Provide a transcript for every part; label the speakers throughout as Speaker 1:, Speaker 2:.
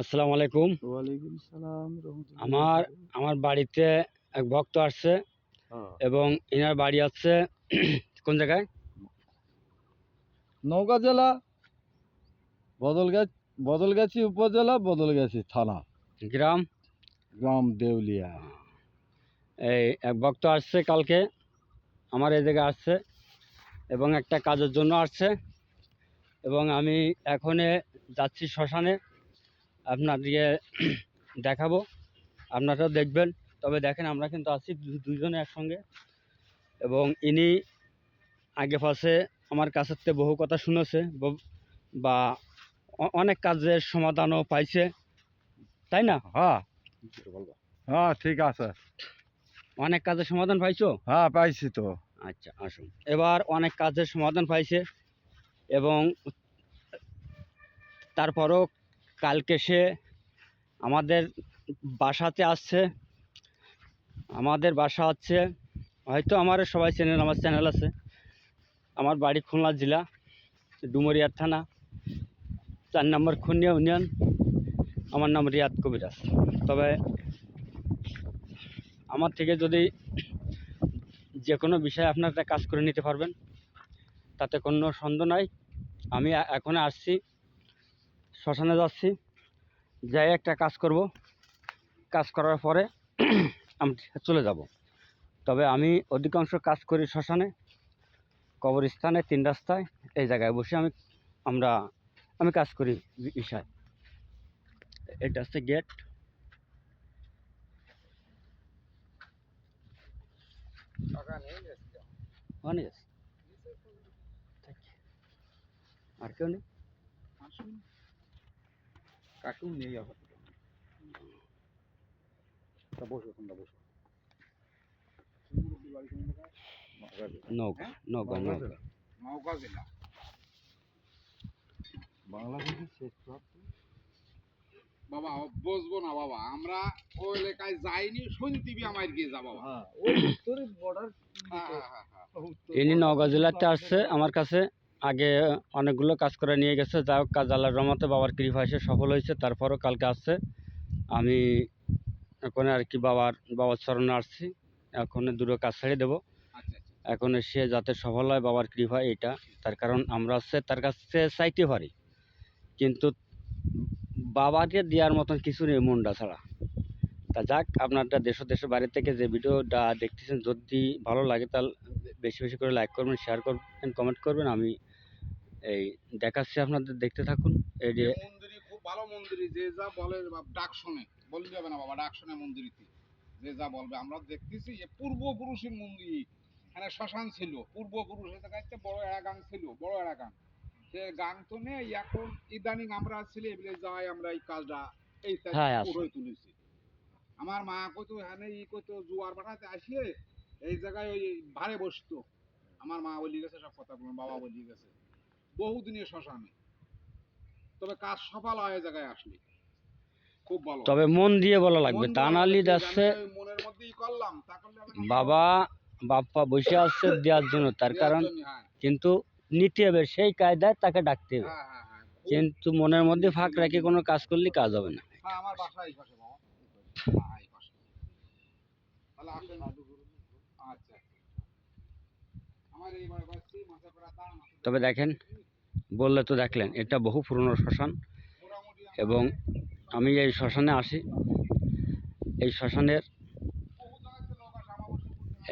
Speaker 1: আসসালামু আলাইকুম।
Speaker 2: ওয়ালাইকুম সালাম
Speaker 1: আমার আমার বাড়িতে এক ভক্ত আসছে
Speaker 2: হ্যাঁ।
Speaker 1: এবং এনার বাড়ি আছে কোন জায়গায়?
Speaker 2: নওগাঁ জেলা বদলগাছ বদলগাছি উপজেলা বদলগাছি থানা।
Speaker 1: গ্রাম?
Speaker 2: গ্রাম দেউলিয়া।
Speaker 1: এই এক ভক্ত আসছে কালকে আমার এই জায়গায় আসছে এবং একটা কাজের জন্য আসছে এবং আমি এখনে যাচ্ছি শ্মশানে। আপনাদেরকে দেখাবো। আপনারাও দেখবেন। তবে দেখেন আমরা কিন্তু আছি দুজনে একসঙ্গে। এবং ইনি আগে পাশে আমার কাছের থেকে বহু কথা শুনেছে বা অনেক কাজের সমাধানও পাইছে। তাই না?
Speaker 2: হ্যাঁ। হ্যাঁ ঠিক আছে।
Speaker 1: অনেক কাজের সমাধান পাইছো?
Speaker 2: হ্যাঁ পাইছি তো।
Speaker 1: আচ্ছা আসুন। এবার অনেক কাজের সমাধান পাইছে এবং তারপরও কালকে সে আমাদের বাসাতে আসছে। আমাদের বাসা হচ্ছে, হয়তো আমার সবাই চ্যানেল আমার চ্যানেল আছে। আমার বাড়ি খুলনা জেলা, ডুমরিয়া থানা। চার নম্বর খুনিয়া ইউনিয়ন। আমার নাম রিয়াদ কবিরাজ। তবে আমার থেকে যদি যে কোনো বিষয়ে আপনারা কাজ করে নিতে পারবেন, তাতে কোনো সন্দেহ নাই। আমি এখন আসছি। শ্মশানে যাচ্ছি, যাই একটা কাজ করব। কাজ করার পরে আমি চলে যাব। তবে আমি অধিকাংশ কাজ করি শ্মশানে, কবরস্থানে, তিন রাস্তায়, এই জায়গায় বসে আমি, আমরা, আমি কাজ করি বিষয়। এটা হচ্ছে গেট আর কেউ নেই?
Speaker 2: কাকুন নেই আবার বসো তোমরা বসো।
Speaker 1: নৌকা নৌকা নৌকা
Speaker 2: নওগাঁ জেলা। বাংলাদেশের শেষ প্রাপ্ত
Speaker 3: বাবা বসবো না বাবা। আমরা ওই এলাকায় যাইনি শুনতিবি আমার গিয়ে যা বাবা।
Speaker 2: হ্যাঁ ওই উত্তরের বর্ডার
Speaker 3: হ্যাঁ, হ্যাঁ।
Speaker 1: ইনি নওগাঁ জেলাতে আসছে আমার কাছে আগে অনেকগুলো কাজ করে নিয়ে গেছে। যা হোক কাজ আল্লাহর রহমতে বাবার কৃপা এসে সফল হয়েছে। তারপরও কালকে আসছে। আমি এখন আর কি বাবার বাবার চরণে আসছি। এখন দুটো কাজ ছেড়ে দেবো।
Speaker 3: আচ্ছা আচ্ছা।
Speaker 1: এখন সে যাতে সফল হয় বাবার কৃপা এটা তার কারণ আমরা হচ্ছে তার কাছে চাইতে পারি। কিন্তু বাবাকে দেওয়ার মতন কিছু নেই মনটা ছাড়া। তা যাক আপনারটা দেশ দেশের বাড়ি থেকে যে ভিডিওটা দেখতেছেন যদি ভালো লাগে তাহলে বেশি বেশি করে লাইক করবেন শেয়ার করবেন কমেন্ট করবেন। আমি এই দেখাচ্ছি আপনাদের দেখতে থাকুন। এই যে
Speaker 3: মন্দিরই খুব ভালো মন্দিরই। যে যা বলে ডাক শুনে বলি যাবে না বাবা ডাক শুনে যে যা বলবে আমরা দেখতেছি যে পূর্বপুরুষের মন্দির। এখানে শ্মশান ছিল পূর্বপুরুষের কাছে বড় এরা গান ছিল বড় গান সে গান তো নেই এখন ইদানিং আমরা ছেলে যাই আমরা এই কাজটা এই
Speaker 1: হ্যাঁ, আছে।
Speaker 3: পুরোই তুলেছি। আমার মা কইতো এখানে ই কইতো জোয়ার বাটাতে আসলে এই জায়গায় ওই ভারে বসতো। আমার মা বলি গেছে সব বাবা বলি গেছে বহুদিনের শ্মশানে। তবে কাজ সফল হয় জায়গায় আসলে। খুব ভালো।
Speaker 1: তবে মন দিয়ে বলা লাগবে।
Speaker 3: মন
Speaker 1: তা
Speaker 3: দিয়ে
Speaker 1: যাচ্ছে
Speaker 3: মনের মধ্যেই করলাম। তা করলে
Speaker 1: বাবা বাপ্পা বসে আসছে দেওয়ার জন্য তার কারণ
Speaker 3: হ্যাঁ,
Speaker 1: কিন্তু নিতে হবে সেই কায়দায় তাকে ডাকতে হবে।
Speaker 3: হ্যাঁ, হ্যাঁ,
Speaker 1: কিন্তু মনের মধ্যে ফাঁক রেখে কোনো কাজ করলে কাজ হবে না।
Speaker 3: আমার বাসা এই পাশে বাবা। তাহলে আসেন।
Speaker 1: তবে দেখেন বললে তো দেখলেন এটা বহু পুরনো শ্মশান এবং আমি এই শ্মশানে আসি। এই শ্মশানের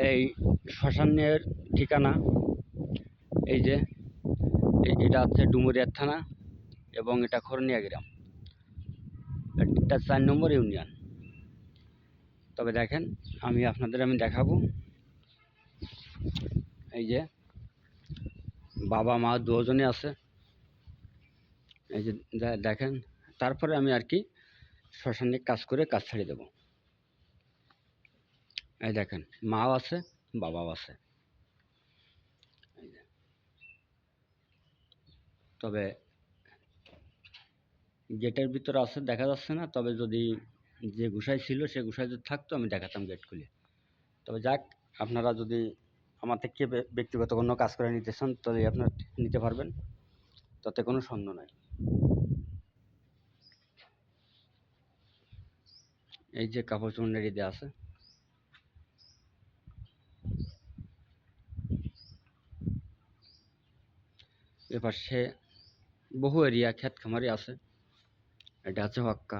Speaker 1: এই শ্মশানের ঠিকানা এই যে এটা হচ্ছে ডুমুরিয়ার থানা এবং এটা খরনিয়া গ্রাম। এটা চার নম্বর ইউনিয়ন। তবে দেখেন আমি আপনাদের আমি দেখাবো। এই যে বাবা, মা দুজনে আছে। এই যে দেখেন, তারপরে আমি আর কি শ্মশানে কাজ করে কাজ ছেড়ে দেবো। এই দেখেন, মাও আছে, বাবাও আছে। তবে গেটের ভিতরে আছে, দেখা যাচ্ছে না, তবে যদি যে গুসাই ছিল, সে গুসাই যদি থাকতো, আমি দেখাতাম গেট খুলে। তবে যাক, আপনারা যদি আমার থেকে ব্যক্তিগত কোনো কাজ করে নিতে চান আপনারা নিতে পারবেন। তাতে কোনো সন্দেহ নাই। এই যে কাপড় নেড়ে দেওয়া আছে। এপাশে বহু এরিয়া ক্ষেত খামারি আছে। এটা আছে হক্কা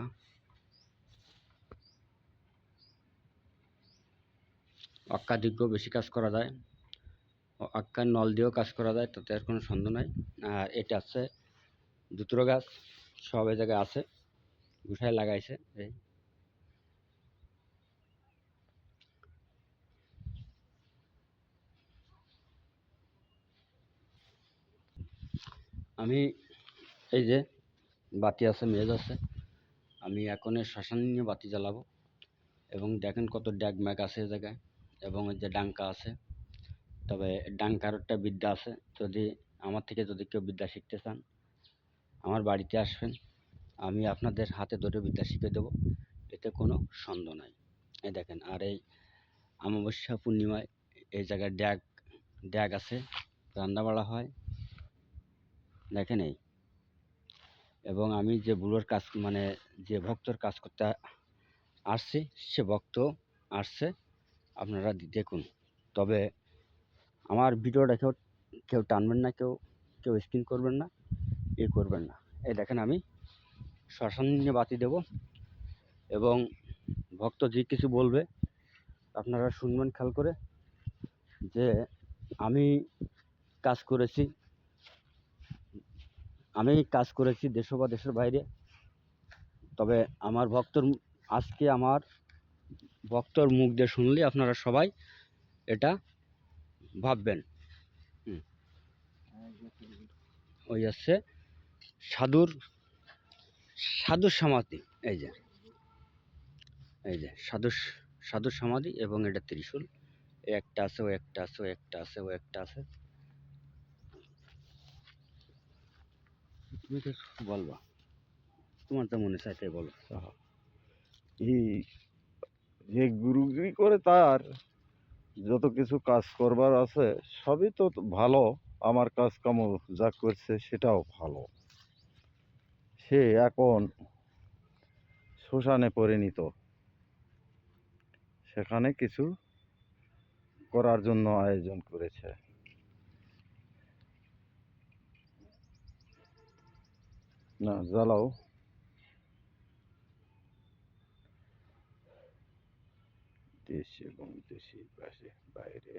Speaker 1: অক্কা দিকেও বেশি কাজ করা যায়। আক্কার নল দিয়েও কাজ করা যায়, তাতে আর কোনো সন্দেহ নাই। আর এটা আছে দুতুরো গাছ, সব এই জায়গায় আছে, গুছায় লাগাইছে এই। আমি এই যে বাতি আছে, মেজ আছে, আমি এখন শ্মশান নিয়ে বাতি জ্বালাবো। এবং দেখেন কত ড্যাগ ম্যাগ আছে এই জায়গায়, এবং যে ডাঙ্কা আছে। তবে ডাঙ্কার একটা বিদ্যা আছে। যদি আমার থেকে যদি কেউ বিদ্যা শিখতে চান, আমার বাড়িতে আসবেন। আমি আপনাদের হাতে ধরে বিদ্যা শিখে দেবো। এতে কোনো সন্দেহ নাই। এই দেখেন, আর এই অমাবস্যা পূর্ণিমায় এই জায়গায় ড্যাগ ড্যাগ আছে, রান্না বাড়া হয়। দেখেন এই। এবং আমি যে বুড়োর কাজ মানে যে ভক্তর কাজ করতে আসছি, সে ভক্ত আসছে। আপনারা দেখুন। তবে আমার ভিডিওটা কেউ কেউ টানবেন না, কেউ কেউ স্ক্রিন করবেন না, এ করবেন না। এই দেখেন আমি শ্মশান নিয়ে বাতি দেব এবং ভক্ত যে কিছু বলবে, আপনারা শুনবেন খেয়াল করে যে আমি কাজ করেছি, আমি কাজ করেছি দেশ বা দেশের বাইরে, তবে আমার ভক্তর, আজকে আমার ভক্তর মুখ দিয়ে শুনলে আপনারা সবাই এটা ভাববেন। ওই হচ্ছে সাধুর সাধু সমাধি এই যে। এই যে সাধু সাধু সমাধি এবং এটা ত্রিশূল। একটা আছে ও একটা আছে ও একটা আছে ও একটা আছে। তুমি তো বলবা। তোমার তো মনে চাই তাই বলো।
Speaker 2: এই যে গুরুগিরি করে তার যত কিছু কাজ করবার আছে, সবই তো ভালো, আমার কাজ কাম যা করছে সেটাও ভালো। সে এখন শ্মশানে পরিণত। সেখানে কিছু করার জন্য আয়োজন করেছে। না, জ্বালাও। দেশ এবং দেশের পাশে বাইরে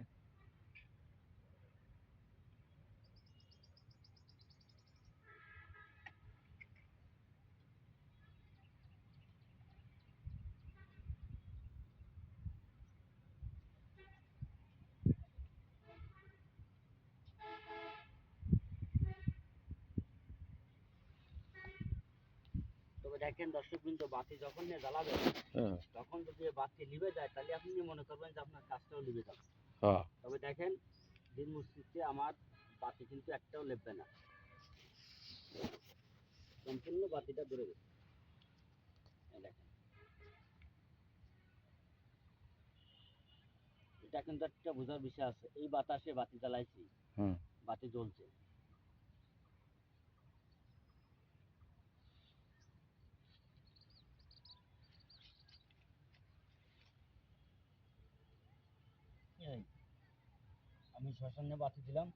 Speaker 1: দেখেন দর্শক কিন্তু বাতি যখন নিয়ে জ্বালাবেন
Speaker 2: হ্যাঁ।
Speaker 1: তখন যদি বাতি নিভে যায় তাহলে আপনি মনে করবেন যে আপনার কাজটাও নিভে যাবে
Speaker 2: হ্যাঁ।
Speaker 1: তবে দেখেন দিন মসজিদে আমার বাতি কিন্তু একটাও লেপবে না। সম্পূর্ণ বাতিটা ধরে গেছে। দেখেন। এটা কিন্তু একটা বোঝার বিষয় আছে। এই বাতাসে বাতি জ্বালাইছি বাতি জ্বলছে। শ্মশানে বাতি দিলাম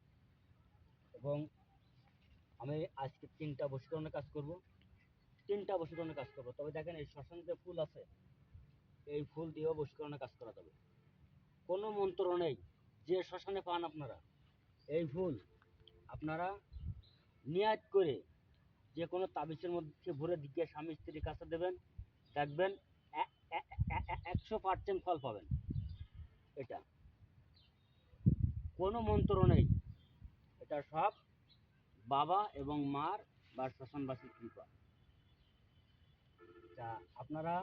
Speaker 1: এবং আমি আজকে তিনটা বসীকরণের কাজ করব। তিনটা বসীকরণের কাজ করব। তবে দেখেন এই শ্মশানে যে ফুল আছে, এই ফুল দিয়েও বশীকরণের কাজ করা যাবে। কোনো মন্ত্র নেই যে শ্মশানে পান আপনারা। এই ফুল আপনারা নিয়াত করে যে কোনো তাবিজের মধ্যে ভরে দিকে স্বামী স্ত্রীর কাছে দেবেন, দেখবেন একশো পার্সেন্ট ফল পাবেন। এটা। কোনো মন্ত্র নেই। এটা সব বাবা এবং মার বা শ্মশানবাসীর কৃপা। তা আপনারা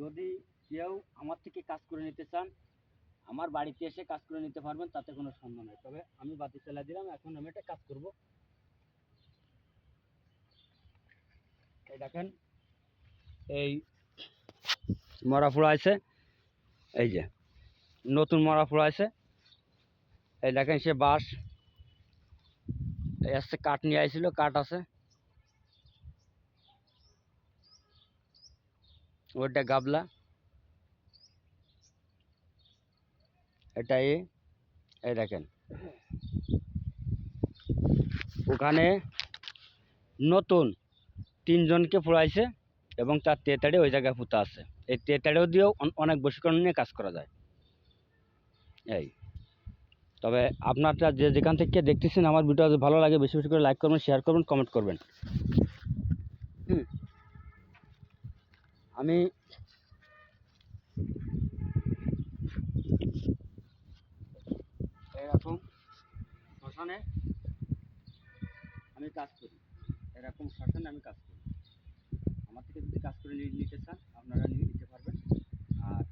Speaker 1: যদি কেউ আমার থেকে কাজ করে নিতে চান, আমার বাড়িতে এসে কাজ করে নিতে পারবেন, তাতে কোনো সন্দেহ নেই। তবে আমি বাতি চালা দিলাম, এখন আমি একটা কাজ করব। এই দেখেন, এই মরা ফুড়া আছে এই যে, নতুন মরা ফুড়া আছে এই দেখেন সে বাঁশ। এই আসছে, কাঠ নিয়ে আইছিল, কাঠ আছে। ওইটা গাবলা। এটা এই দেখেন। ওখানে নতুন তিনজনকে ফুরাইছে এবং তার তেতাড়ি ওই জায়গায় পুঁতা আছে। এই তেতাড়িও দিয়েও অনেক বসীকরণ নিয়ে কাজ করা যায়। এই। তবে আপনারা যে যেখান থেকে দেখতেছেন আমার ভিডিও ভালো লাগে বেশি বেশি করে লাইক করবেন শেয়ার করবেন কমেন্ট করবেন। হুম। আমি এরকম শ্মশানে আমি কাজ করি। এরকম শ্মশানে আমি কাজ করি। আমার থেকে যদি কাজ করে নিতে চান, আপনারা নিয়ে নিতে পারবেন আর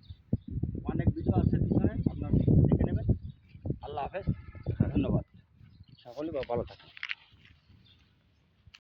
Speaker 1: অনেক ভিডিও আছে পিছনে আপনারা দেখে নেবেন আল্লাহ হাফেজ ধন্যবাদ। সকলে ভালো থাকুন।